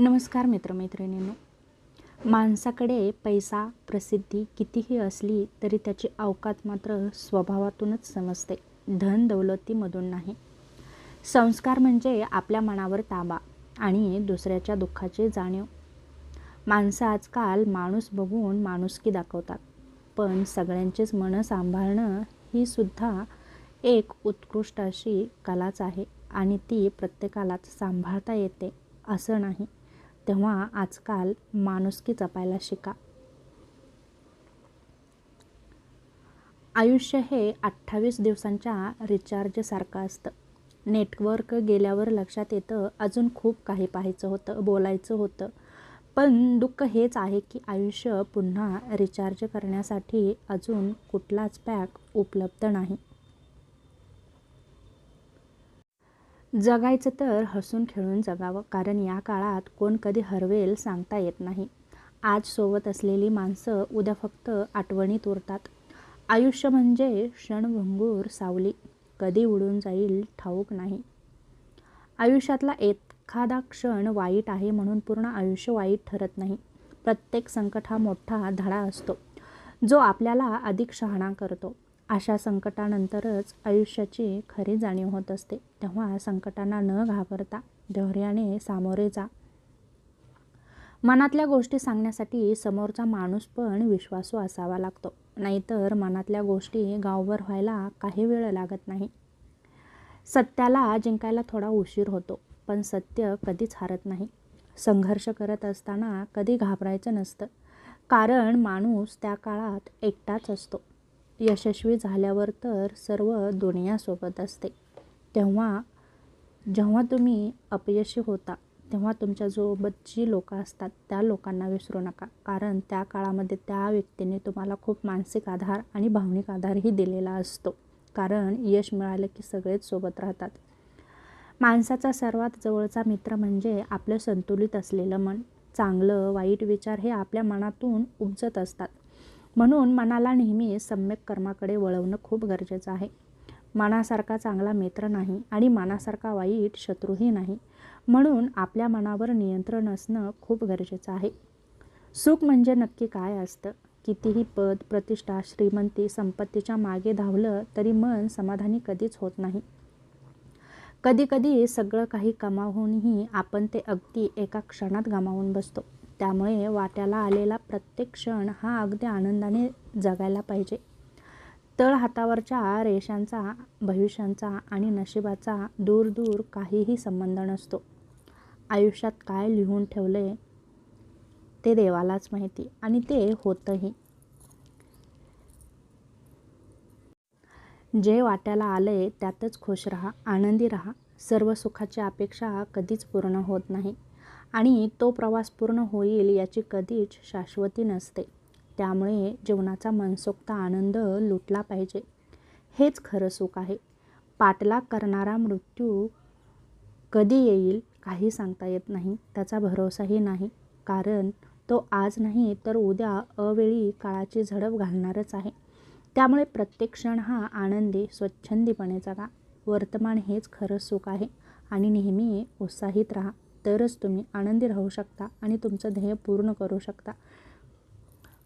नमस्कार मित्रमैत्रिणींनो. माणसाकडे पैसा प्रसिद्धी कितीही असली तरी त्याची अवकात मात्र स्वभावातूनच समजते. धन दौलतीमधून नाही. संस्कार म्हणजे आपल्या मनावर ताबा आणि दुसऱ्याच्या दुःखाची जाणीव. माणसं आजकाल माणूस बघून माणुसकी दाखवतात. पण सगळ्यांचीच मनं सांभाळणं ही सुद्धा एक उत्कृष्ट अशी कलाच आहे आणि ती प्रत्येकालाच सांभाळता येते असं नाही. तेव्हा आजकाल माणुसकी जपायला शिका. आयुष्य हे अठ्ठावीस दिवसांच्या रिचार्जसारखं असतं. नेटवर्क गेल्यावर लक्षात येतं अजून खूप काही पाहायचं होतं बोलायचं होतं. पण दुःख हेच आहे की आयुष्य पुन्हा रिचार्ज करण्यासाठी अजून कुठलाच पॅक उपलब्ध नाही. जगायचं तर हसून खेळून जगावं कारण या काळात कोण कधी हरवेल सांगता येत नाही. आज सोबत असलेली माणसं उद्या फक्त आठवणीत उरतात. आयुष्य म्हणजे क्षणभंगूर सावली कधी उडून जाईल ठाऊक नाही. आयुष्यातला एखादा क्षण वाईट आहे म्हणून पूर्ण आयुष्य वाईट ठरत नाही. प्रत्येक संकट हा मोठा धडा असतो जो आपल्याला अधिक शहाणा करतो. अशा संकटानंतरच आयुष्याची खरी जाणीव होत असते. तेव्हा संकटांना न घाबरता धैर्याने सामोरे जा. मनातल्या गोष्टी सांगण्यासाठी समोरचा माणूस पण विश्वासू असावा लागतो. नाहीतर मनातल्या गोष्टी गावभर व्हायला काही वेळ लागत नाही. सत्याला जिंकायला थोडा उशीर होतो पण सत्य कधीच हारत नाही. संघर्ष करत असताना कधी घाबरायचं नसतं. कारण माणूस त्या काळात एकटाच असतो. यशस्वी झाल्यावर तर सर्व दुनियासोबत असते. तेव्हा जेव्हा तुम्ही अपयशी होता तेव्हा तुमच्यासोबत जी लोकं असतात त्या लोकांना विसरू नका. कारण त्या काळामध्ये त्या व्यक्तीने तुम्हाला खूप मानसिक आधार आणि भावनिक आधारही दिलेला असतो. कारण यश मिळालं की सगळेच सोबत राहतात. माणसाचा सर्वात जवळचा मित्र म्हणजे आपलं संतुलित असलेलं मन. चांगलं वाईट विचार हे आपल्या मनातून उपजत असतात. म्हणून मनाला नेहमी सम्यक कर्माकडे वळवणं खूप गरजेचं आहे. मनासारखा चांगला मित्र नाही आणि मनासारखा वाईट शत्रूही नाही. म्हणून आपल्या मनावर नियंत्रण असणं खूप गरजेचं आहे. सुख म्हणजे नक्की काय असतं? कितीही पद प्रतिष्ठा श्रीमंती संपत्तीच्या मागे धावलं तरी मन समाधानी कधीच होत नाही. कधीकधी सगळं काही कमावूनही आपण ते अगदी एका क्षणात गमावून बसतो. त्यामुळे वाट्याला आलेला प्रत्येक क्षण हा अगदी आनंदाने जगायला पाहिजे. तळ हातावरच्या रेषांचा भविष्यांचा आणि नशिबाचा दूर दूर काहीही संबंध नसतो. आयुष्यात काय लिहून ठेवले ते देवालाच माहिती आणि ते होतंही. जे वाट्याला आले त्यातच खुश राहा आनंदी राहा. सर्व सुखाची अपेक्षा कधीच पूर्ण होत नाही. आणि तो प्रवास पूर्ण होईल याची कधीच शाश्वती नसते. त्यामुळे जीवनाचा मनसोक्त आनंद लुटला पाहिजे. हेच खरं सुख आहे. पाठलाग करणारा मृत्यू कधी येईल काही सांगता येत नाही. त्याचा भरोसाही नाही. कारण तो आज नाही तर उद्या अवेळी काळाची झडप घालणारच आहे. त्यामुळे प्रत्येक क्षण हा आनंदी स्वच्छंदीपणे जगा. वर्तमान हेच खरं सुख आहे. आणि नेहमी उत्साहित राहा. तरच तुम्ही आनंदी राहू शकता आणि तुमचं ध्येय पूर्ण करू शकता.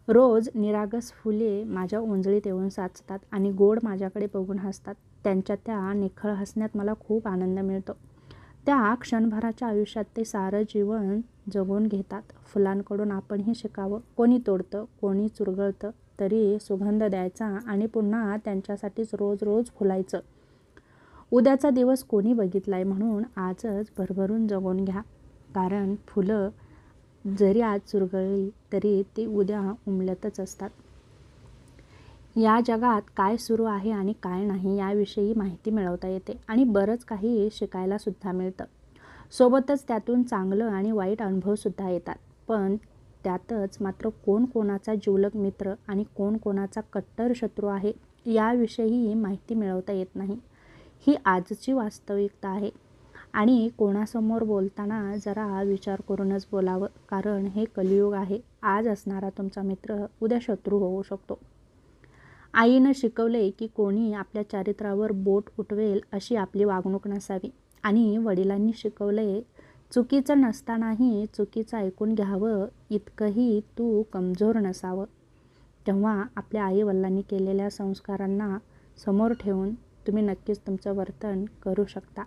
रोज निरागस फुले माझ्या उंजळीत येऊन साचतात आणि गोड माझ्याकडे बघून हसतात. त्यांच्या त्या निखळ हसण्यात मला खूप आनंद मिळतो. त्या क्षणभराच्या आयुष्यात ते सारं जीवन जगून घेतात. फुलांकडून आपणही शिकावं. कोणी तोडतं कोणी चुरगळतं तरी सुगंध द्यायचा आणि पुन्हा त्यांच्यासाठीच रोज रोज फुलायचं. उद्याचा दिवस कोणी बघितला आहे म्हणून आजच भरभरून जगून घ्या. कारण फुलं जरी आज चुरगळली तरी ती उद्या उमलतच असतात. या जगात काय सुरू आहे आणि काय नाही याविषयी माहिती मिळवता येते आणि बरंच काही शिकायलासुद्धा मिळतं. सोबतच त्यातून चांगलं आणि वाईट अनुभवसुद्धा येतात. पण त्यातच मात्र कोण कोणाचा जिवलग मित्र आणि कोण कोणाचा कट्टर शत्रू आहे याविषयी माहिती मिळवता येत नाही. ही आजची वास्तविकता आहे. आणि कोणासमोर बोलताना जरा विचार करूनच बोलावं कारण हे कलियुग आहे. आज असणारा तुमचा मित्र उद्या शत्रू होऊ शकतो. आईनं शिकवले की कोणी आपल्या चारित्रावर बोट उठवेल अशी आपली वागणूक नसावी. आणि वडिलांनी शिकवले चुकीचं नसतानाही चुकीचं ऐकून घ्यावं इतकंही तू कमजोर नसावं. तेव्हा आपल्या आईवडिलांनी केलेल्या संस्कारांना समोर ठेवून तुम्ही नक्कीच तुमचं वर्तन करू शकता.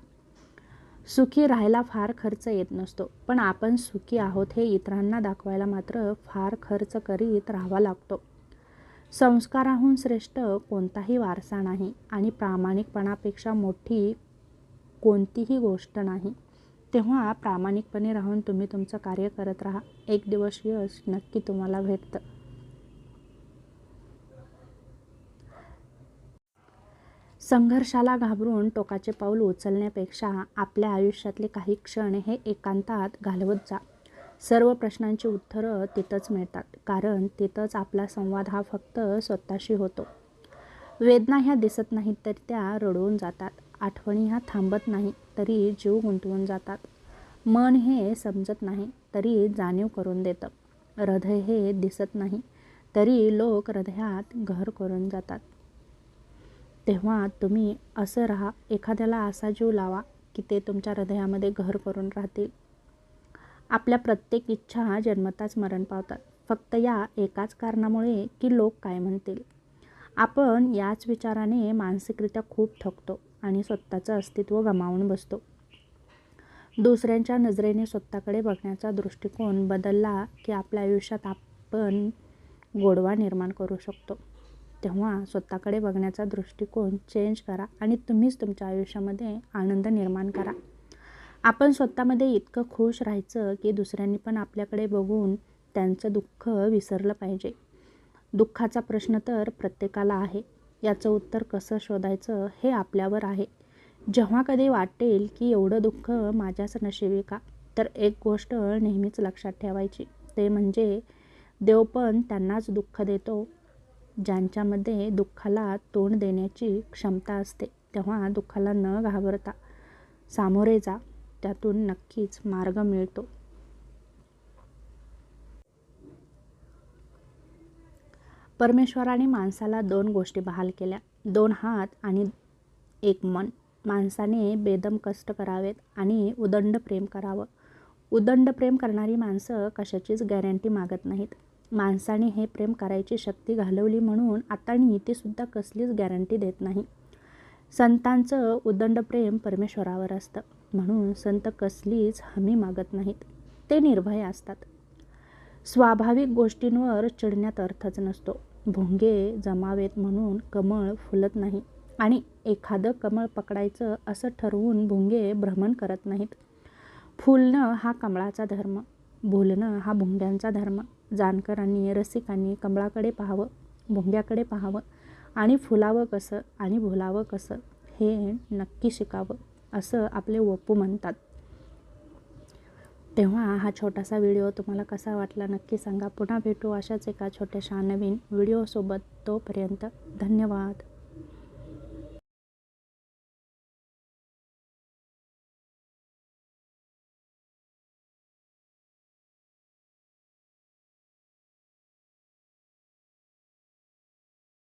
सुखी राहायला फार खर्च येत नसतो पण आपण सुखी आहोत हे इतरांना दाखवायला मात्र फार खर्च करीत राहावा लागतो. संस्काराहून श्रेष्ठ कोणताही वारसा नाही आणि प्रामाणिकपणापेक्षा मोठी कोणतीही गोष्ट नाही. तेव्हा प्रामाणिकपणे राहून तुम्ही तुमचं कार्य करत राहा. एक दिवस यश नक्की तुम्हाला भेटतं. संघर्षाला घाबरून टोकाचे पाऊल उचलण्यापेक्षा आपल्या आयुष्यातले काही क्षण हे एकांतात घालवत जा. सर्व प्रश्नांची उत्तरं तिथंच मिळतात कारण तिथंच आपला संवाद हा फक्त स्वतःशी होतो. वेदना ह्या दिसत नाहीत तर त्या रडवून जातात. आठवणी ह्या थांबत नाही तरी जीव गुंतवून जातात. मन हे समजत नाही तरी जाणीव करून देतं. हृदय हे दिसत नाही तरी लोक हृदयात घर करून जातात. तेव्हा तुम्ही असं राहा एखाद्याला असा जीव लावा की ते तुमच्या हृदयामध्ये घर करून राहतील. आपल्या प्रत्येक इच्छा जन्मताच मरण पावतात. फक्त या एकाच कारणामुळे की लोक काय म्हणतील? आपण याच विचाराने मानसिकरित्या खूप थकतो आणि स्वतःचं अस्तित्व गमावून बसतो. दुसऱ्यांच्या नजरेने स्वतःकडे बघण्याचा दृष्टिकोन बदलला की आपल्या आयुष्यात आपण गोडवा निर्माण करू शकतो. तेव्हा स्वतःकडे बघण्याचा दृष्टिकोन चेंज करा आणि तुम्हीच तुमच्या आयुष्यामध्ये आनंद निर्माण करा. आपण स्वतःमध्ये इतकं खुश राहायचं की दुसऱ्यांनी पण आपल्याकडे बघून त्यांचं दुःख विसरलं पाहिजे. दुःखाचा प्रश्न तर प्रत्येकाला आहे. याचं उत्तर कसं शोधायचं हे आपल्यावर आहे. जेव्हा कधी वाटेल की एवढं दुःख माझ्याच नशिबी का? तर एक गोष्ट नेहमीच लक्षात ठेवायची. ते म्हणजे देव पण त्यांनाच दुःख देतो ज्यांच्यामध्ये दुःखाला तोंड देण्याची क्षमता असते तेव्हा दुःखाला न घाबरता सामोरे जा त्यातून नक्कीच मार्ग मिळतो. परमेश्वराने माणसाला दोन गोष्टी बहाल केल्या. दोन हात आणि एक मन. माणसाने बेदम कष्ट करावेत आणि उदंड प्रेम करावं. उदंड प्रेम करणारी माणसं कशाचीच गॅरंटी मागत नाहीत. माणसाने हे प्रेम करायची शक्ती घालवली म्हणून आता नीतीसुद्धा कसलीच गॅरंटी देत नाही. संतांचं उदंड प्रेम परमेश्वरावर असतं. म्हणून संत कसलीच हमी मागत नाहीत. ते निर्भय असतात. स्वाभाविक गोष्टींवर चिडण्यात अर्थच नसतो. भोंगे जमावेत म्हणून कमळ फुलत नाही. आणि एखादं कमळ पकडायचं असं ठरवून भुंगे भ्रमण करत नाहीत. फुलणं हा कमळाचा धर्म. भुलणं हा भुंग्यांचा धर्म. जानकरांनी रसिकांनी कमळाकडे पाहावं भोंग्याकडे पाहावं आणि फुलावं कसं आणि भुलावं कसं हे नक्की शिकावं असं आपले वपू म्हणतात. तेव्हा हा छोटासा व्हिडिओ तुम्हाला कसा वाटला नक्की सांगा. पुन्हा भेटू अशाच एका छोट्याशा नवीन व्हिडिओसोबत तोपर्यंत धन्यवाद.